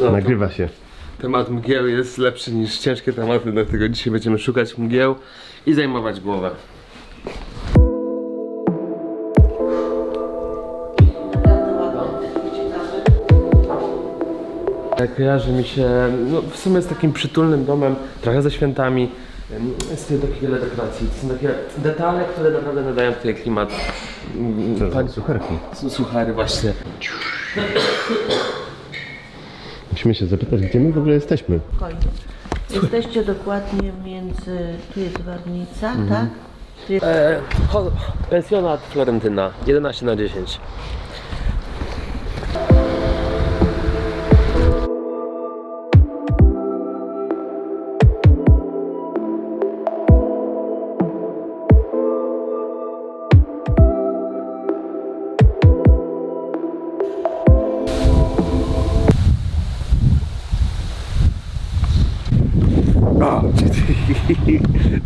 No, Nagrywa się. temat mgieł jest lepszy niż ciężkie tematy, dlatego dzisiaj będziemy szukać mgieł i zajmować głowę. Kojarzy mi się, no w sumie z takim przytulnym domem, trochę ze świętami. Jest tutaj takie wiele dekoracji. To są takie detale, które naprawdę nadają tutaj klimat. Są sucharki. suchary właśnie. Musimy się zapytać, gdzie my w ogóle jesteśmy. Spokojnie. Jesteście dokładnie między, tu jest Warnica, Mhm. tak? Tu jest E, ho, pensjonat Florentyna, 11 na 10.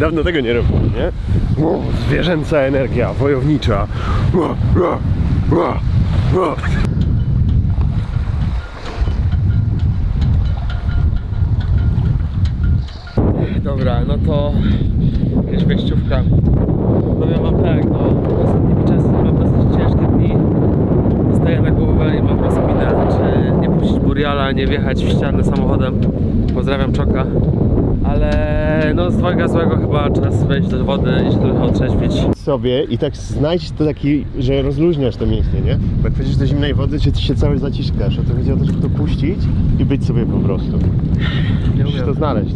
Dawno tego nie robiłem, nie? O, zwierzęca energia, wojownicza. O, o, o, o. Dobra, no to jakaś wejściówka. Powiem wam tak, no ostatnimi czasy mam dosyć ciężkie dni. Staję na głowę i mam rozkminę, czy nie puścić buriala, nie wjechać w ścianę samochodem. Pozdrawiam Czoka. Ale no z dwojga złego chyba czas wejść do wody i się trochę otrzeźwić. sobie i tak znajdź to taki, że rozluźniasz to mięśnie, nie? Bo jak wchodzisz do zimnej wody, to ty się cały zaciskasz, a to chodzi o to, żeby to puścić i być sobie po prostu. Nie Musisz to znaleźć.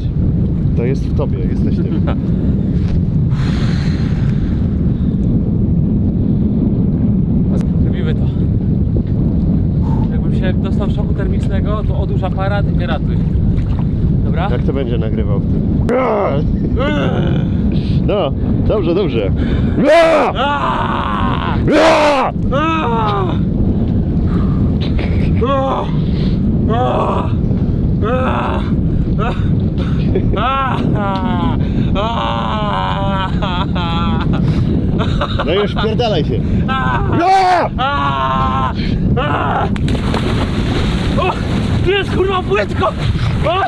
To jest w tobie, jesteś tym. Robimy to. Jakbym się dostał szoku termicznego, to odłóż aparat i nie ratuj. Dobra? Jak to będzie nagrywał wtedy? No, dobrze, dobrze. No! No już pierdalaj się. Jest kurwa płytko! O!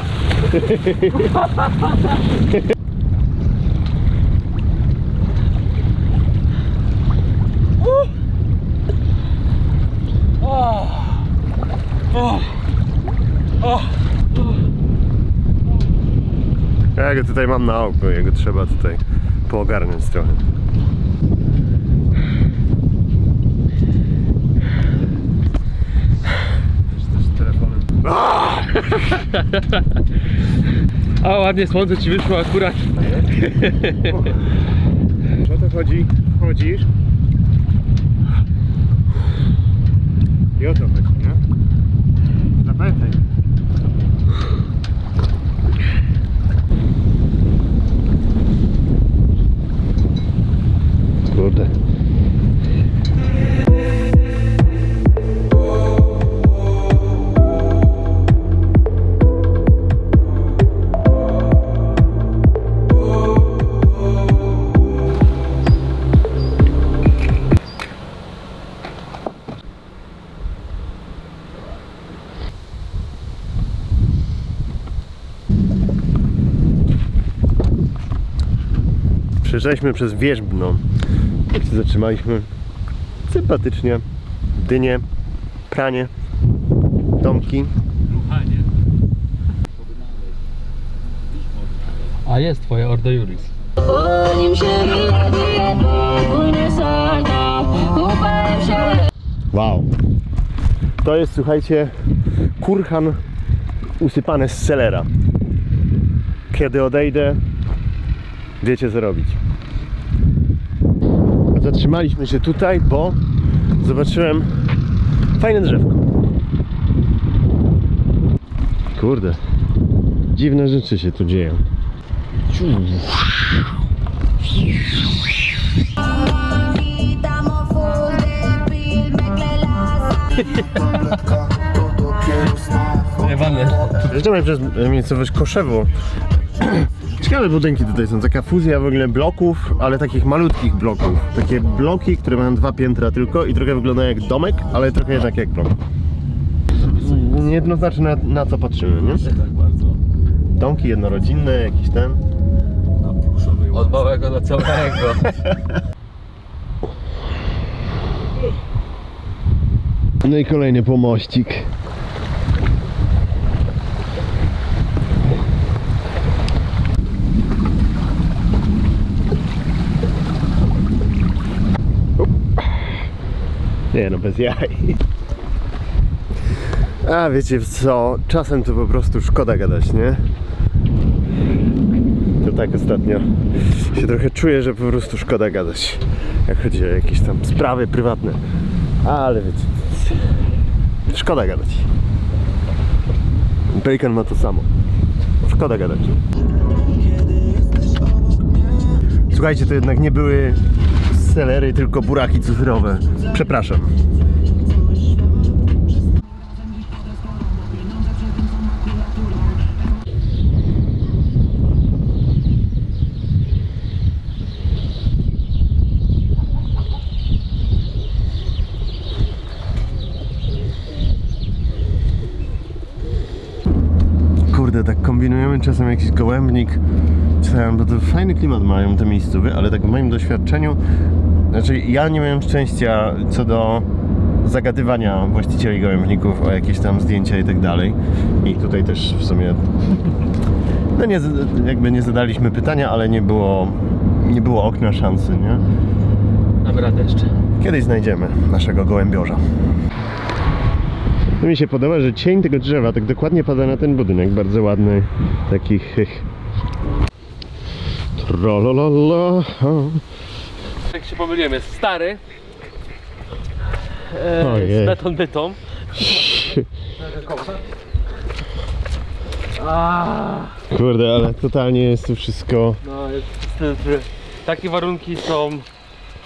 O! O! O! Ja go tutaj mam na oku, jego trzeba tutaj poogarniać trochę. Też telefonem. A ładnie słońce ci wyszło akurat. O to chodzi, wchodzisz i o to chodzi, nie? Zapamiętaj. Kurde. Przejeżdżaliśmy przez Wierzbno. Jak się zatrzymaliśmy? Sympatycznie. Dynie, pranie, domki. A jest twoje Ordo Juris. Wow. To jest, słuchajcie, kurhan usypany z selera. Kiedy odejdę, wiecie co robić. A Zatrzymaliśmy się tutaj, bo zobaczyłem fajne drzewko. Kurde, dziwne rzeczy się tu dzieją. Ewane. Przejeżdżamy przez miejscowość Koszewo. Ciekawe budynki tutaj są, taka fuzja w ogóle bloków, ale takich malutkich bloków. Takie bloki, które mają dwa piętra tylko i trochę wyglądają jak domek, ale trochę jednak jak blok. Nie niejednoznaczne na, na co patrzymy, nie? Tak bardzo. Domki jednorodzinne, jakiś ten. Od małego do całego. No i kolejny pomościk. Nie no, bez jaj. A wiecie co, czasem to po prostu szkoda gadać, nie? To tak ostatnio się trochę czuję, że po prostu szkoda gadać. Jak chodzi o jakieś tam sprawy prywatne. Ale wiecie, szkoda gadać. Bacon ma to samo. Szkoda gadać. Słuchajcie, to jednak nie były selery, tylko buraki cyfrowe. Przepraszam. Kurde, tak kombinujemy czasem jakiś gołębnik. Czasem, bo to fajny klimat mają te miejscowy, ale tak w moim doświadczeniu, znaczy ja nie miałem szczęścia co do zagadywania właścicieli gołębników o jakieś tam zdjęcia i tak dalej. I tutaj też w sumie no nie, jakby nie zadaliśmy pytania, ale nie było, nie było okna szansy, nie? Damy radę jeszcze. Kiedyś znajdziemy naszego gołębiorza. To mi się podoba, że cień tego drzewa tak dokładnie pada na ten budynek. Bardzo ładny, taki hych. Trolololo. Jak się pomyliłem, jest stary. E, Ojej. z beton bytą. Kurde, ale totalnie jest tu wszystko. no jest niestety. Takie warunki są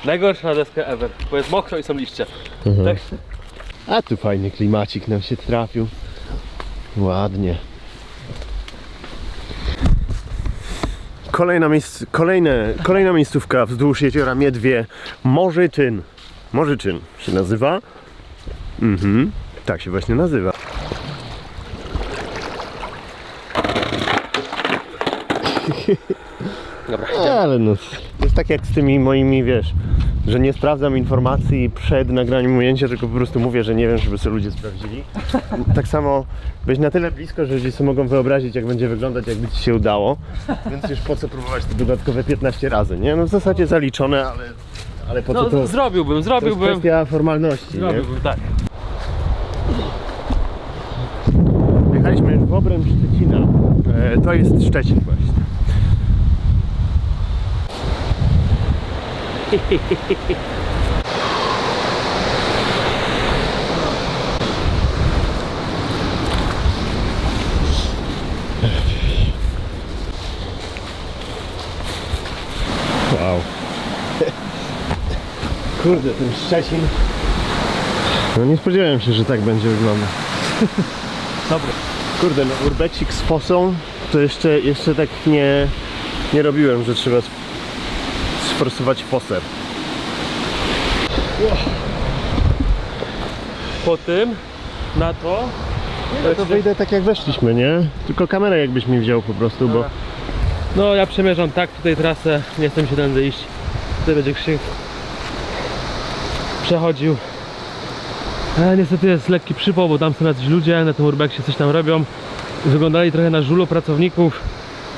najgorsze na deskę ever, bo jest mokro i są liście. Tak, A tu fajny klimacik nam się trafił. Ładnie. Kolejna, miejsc, kolejne, kolejna miejscówka wzdłuż jeziora Miedwie. Morzytyn. Morzytyn się nazywa. Mhm. Tak się właśnie nazywa. dobra. Ale no, to jest tak jak z tymi moimi, wiesz, że nie sprawdzam informacji przed nagraniem ujęcia, tylko po prostu mówię, że nie wiem, żeby sobie ludzie sprawdzili. Tak samo być na tyle blisko, że ludzie sobie mogą wyobrazić, jak będzie wyglądać, jakby ci się udało. Więc już po co próbować te dodatkowe 15 razy, nie? No w zasadzie zaliczone, ale, ale po co No to? zrobiłbym, To jest zrobiłbym. kwestia formalności, nie? Zrobiłbym, tak. Jechaliśmy już w obręb Szczecina. E, to jest Szczecin właśnie. Wow. Kurde, ten Szczecin. No nie spodziewałem się, że tak będzie wyglądać. Dobry. Kurde, no urbexik z fosą to jeszcze, jeszcze tak nie, nie robiłem, że trzeba sp- sforsować fosę. Po tym, na to. No to wyjdę tak jak weszliśmy, nie? Tylko kamerę jakbyś mi wziął po prostu, bo. No ja przemierzam tak tutaj trasę, nie chcę mi się tędy iść. Tutaj będzie krzyk. Przechodził. E, niestety jest lekki przypał, bo tam są jacyś ludzie, na tym urbexie coś tam robią. Wyglądali trochę na żulu pracowników,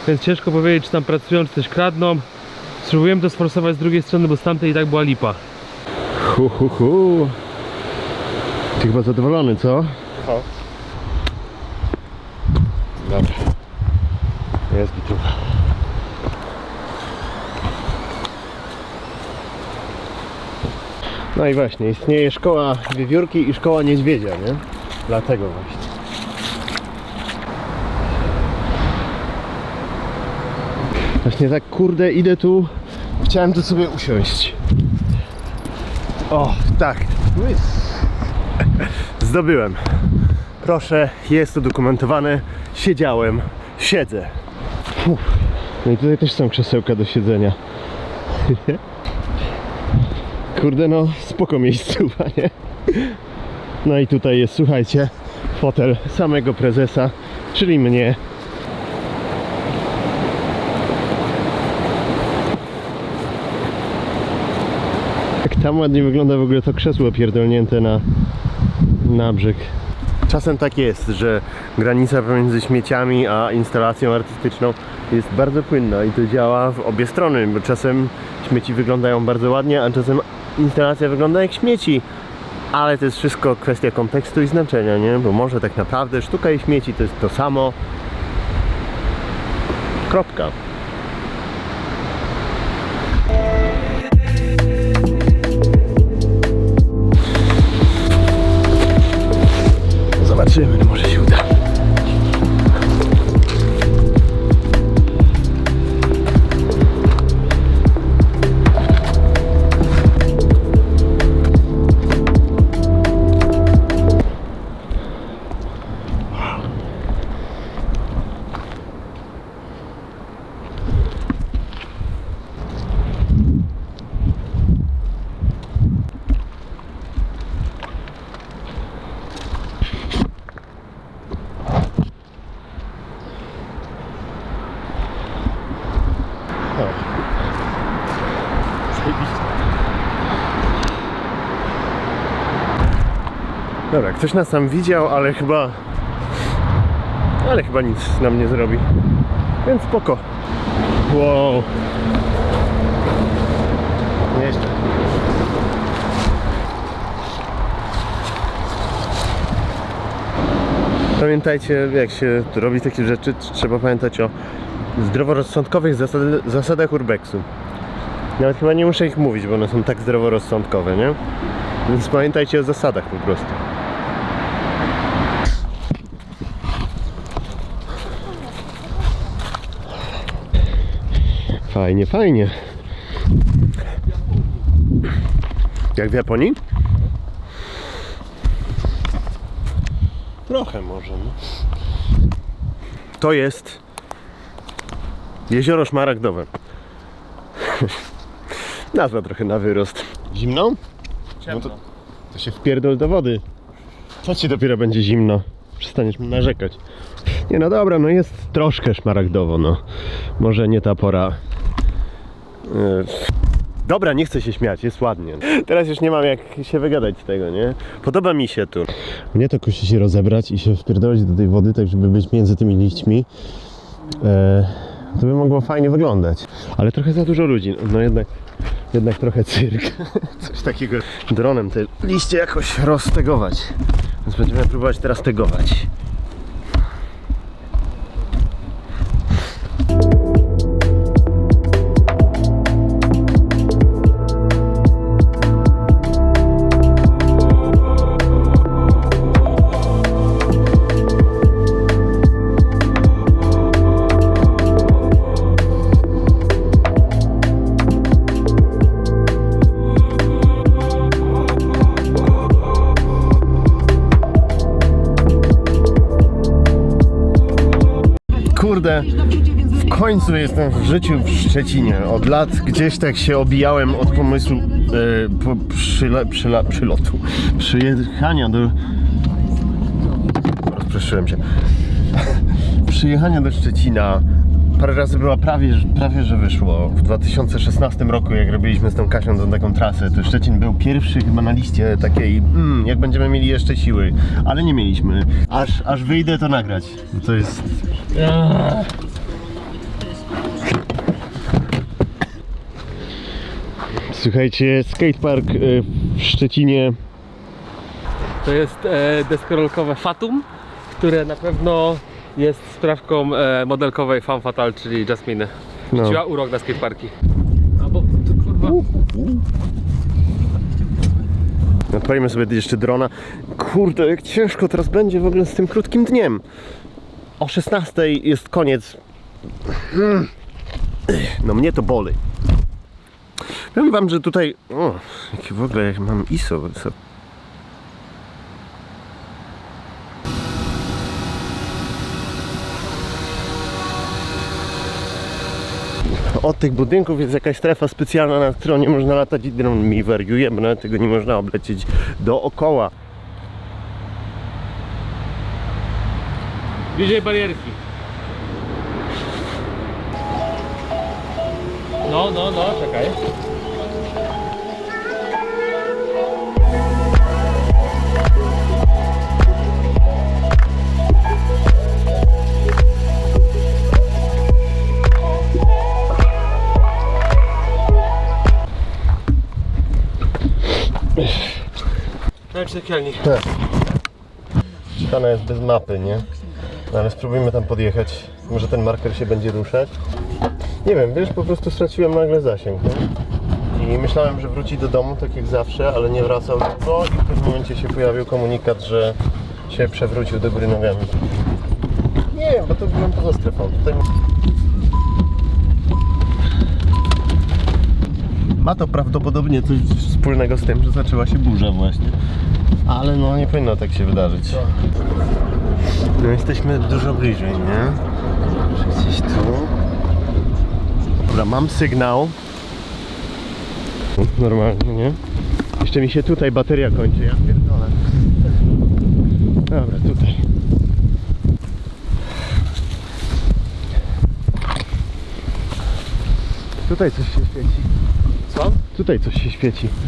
więc ciężko powiedzieć, czy tam pracują, czy coś kradną. Spróbujemy to sforsować z drugiej strony, bo z tamtej i tak była lipa. hu hu hu. Ty chyba zadowolony, co? Dobra. Jest gitu. No i właśnie, istnieje szkoła wiewiórki i szkoła niedźwiedzia, nie? Dlatego właśnie. Właśnie tak, kurde, idę tu. Chciałem tu sobie usiąść. O, tak. Zdobyłem. Proszę, jest to dokumentowane. Siedziałem, siedzę. Uff. No i tutaj też są krzesełka do siedzenia. Kurde, no spoko miejscowa, nie? No i tutaj jest, słuchajcie, fotel samego prezesa, czyli mnie. Tam ładnie wygląda w ogóle to krzesło pierdolnięte na, na brzeg. Czasem tak jest, że granica pomiędzy śmieciami a instalacją artystyczną jest bardzo płynna i to działa w obie strony, bo czasem śmieci wyglądają bardzo ładnie, a czasem instalacja wygląda jak śmieci. Ale to jest wszystko kwestia kontekstu i znaczenia, nie? Bo może tak naprawdę sztuka i śmieci to jest to samo. Kropka. Zobaczymy, no ktoś nas tam widział, ale chyba... Ale chyba nic nam nie zrobi. Więc spoko. Wow. Pamiętajcie, jak się robi takie rzeczy, trzeba pamiętać o zdroworozsądkowych zasad, zasadach urbexu. Nawet chyba nie muszę ich mówić, bo one są tak zdroworozsądkowe, nie? Więc pamiętajcie o zasadach po prostu. Fajnie, fajnie. Jak w Japonii? Trochę może. No. To jest jezioro Szmaragdowe. Nazwa trochę na wyrost. Zimno? No to, to się wpierdol do wody. Co ci dopiero będzie zimno? Przestaniesz narzekać. Nie no dobra, no jest troszkę szmaragdowo, no. Może nie ta pora. Yy. Dobra, nie chcę się śmiać, jest ładnie. Teraz już nie mam jak się wygadać z tego, nie? Podoba mi się tu. Mnie to kusi się rozebrać i się wpierdolić do tej wody, tak żeby być między tymi liśćmi. E, to by mogło fajnie wyglądać. Ale trochę za dużo ludzi. No jednak, jednak trochę cyrk. Coś takiego. Dronem te liście jakoś roztegować. Więc będziemy próbować teraz tegować. Kurde, w końcu jestem w życiu w Szczecinie. Od lat gdzieś tak się obijałem od pomysłu e, po, przyla, przylotu, przyjechania do... Rozproszyłem się. Przyjechania do Szczecina. Parę razy była prawie, prawie że wyszło. W 2016 roku, jak robiliśmy z tą Kasią tą taką trasę, to Szczecin był pierwszy chyba na liście takiej, mm, jak będziemy mieli jeszcze siły, ale nie mieliśmy. Aż, aż wyjdę to nagrać. To jest Słuchajcie, skatepark e, w Szczecinie. To jest e, deskorolkowe Fatum, które na pewno jest sprawką e, modelkowej Fan Fatal, czyli Jasminy. No. Rzuciła urok na skateparki. Albo, to kurwa... Odpalimy sobie jeszcze drona. Kurde, jak ciężko teraz będzie w ogóle z tym krótkim dniem. O 16 jest koniec. No mnie to boli. Powiem wam, że tutaj... O, jakie w ogóle jak mam ISO. Co? Od tych budynków jest jakaś strefa specjalna, na którą nie można latać i dron mi wariuje, bo nawet tego nie można oblecieć dookoła. Bliżej barierki. No, no, no, czekaj. No, czekielnik. Ściana jest bez mapy, nie? No ale spróbujmy tam podjechać. Może ten marker się będzie ruszać. Nie wiem, wiesz, po prostu straciłem nagle zasięg, nie? I myślałem, że wróci do domu, tak jak zawsze, ale nie wracał długo i w pewnym momencie się pojawił komunikat, że się przewrócił do góry nogami. Nie wiem, bo to byłem poza strefą. Tutaj... Ma to prawdopodobnie coś wspólnego z tym, że zaczęła się burza właśnie. Ale no nie powinno tak się wydarzyć. No jesteśmy dużo bliżej, nie? Gdzieś tu. Dobra, mam sygnał. Normalnie, nie? Jeszcze mi się tutaj bateria kończy, ja pierdolę. Dobra, tutaj. Tutaj coś się świeci. Co? Tutaj coś się świeci.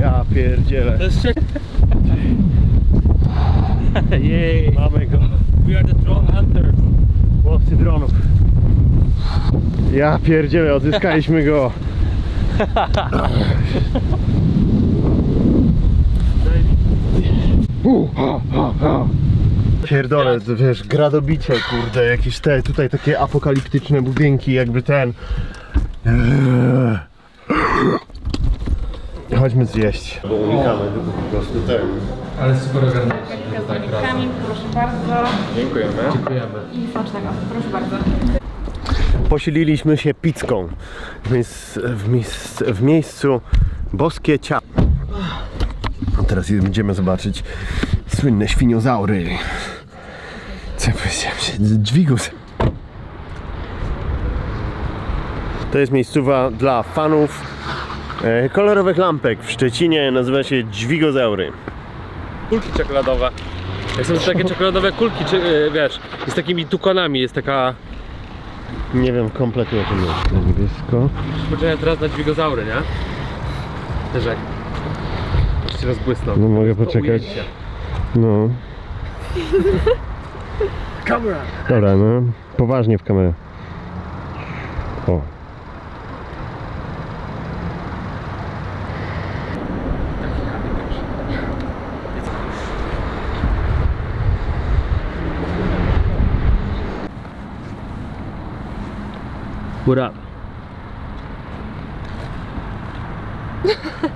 Ja pierdzielę. To jest Jej. Mamy go. We are the drone hunters. Łowcy dronów. Ja pierdzielę, odzyskaliśmy go. U, ha, ha, ha. Pierdolę, to wiesz, gradobicie, kurde, jakieś te, tutaj takie apokaliptyczne budynki, jakby ten. Eee. Chodźmy zjeść. Bo unikamy po prostu ten. Ale super ogarnięcie. z oliwkami, proszę bardzo. Dziękujemy. Dziękujemy. I smacznego, proszę bardzo. Posililiśmy się pizzką w, miejsc, w, miejsc, w miejscu Boskie Ciało. A teraz będziemy zobaczyć słynne świniozaury. Co ja powiedziałem się? Dźwigus. To jest miejscowa dla fanów e, kolorowych lampek w Szczecinie. Nazywa się Dźwigozaury. Kulki czekoladowe. Jak są takie czekoladowe kulki, czy, yy, wiesz, z takimi tukonami, jest taka... Nie wiem kompletnie o czym jest. Niebiesko. Poczekaj teraz na dźwigozaury, nie? Też jak... Jeszcze raz błysną. No mogę poczekać. ujęcie. No. Kamera! Dobra, no. Poważnie w kamerę. O. Góra.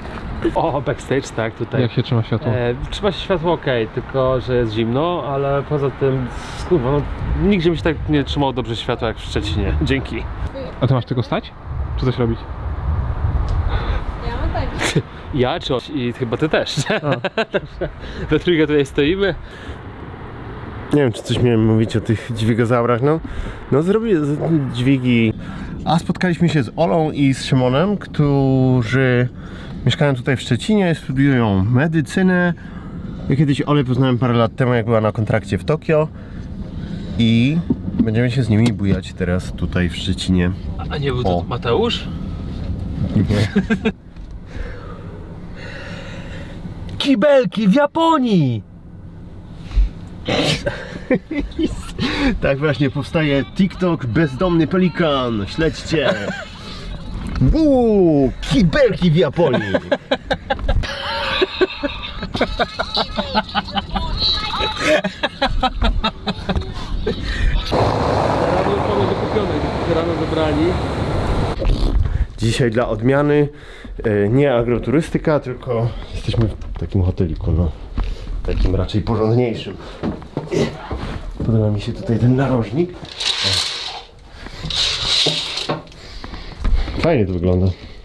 O, backstage, tak, tutaj. Jak się trzyma światło? E, trzyma się światło ok, tylko że jest zimno, ale poza tym, kurwa, no, nigdzie mi się tak nie trzymało dobrze światła jak w Szczecinie. Dzięki. A ty masz tylko stać? Czy coś robić? Ja czy on? I chyba ty też. Także we trójkę tutaj stoimy. Nie wiem, czy coś miałem mówić o tych dźwigozaurach. No, no zrobię z- dźwigi. A spotkaliśmy się z Olą i z Szymonem, którzy mieszkają tutaj w Szczecinie, studiują medycynę. Ja kiedyś Olę poznałem parę lat temu, jak była na kontrakcie w Tokio. I będziemy się z nimi bujać teraz tutaj w Szczecinie. A nie był to O. Mateusz? Kibelki w Japonii! Tak właśnie powstaje TikTok Bezdomny Pelikan. Śledźcie. Uuu, kibelki w Japonii. Dzisiaj dla odmiany e, nie agroturystyka, tylko jesteśmy w takim hoteliku, no. Takim raczej porządniejszym. Podoba mi się tutaj ten narożnik. O. Fajnie to wygląda.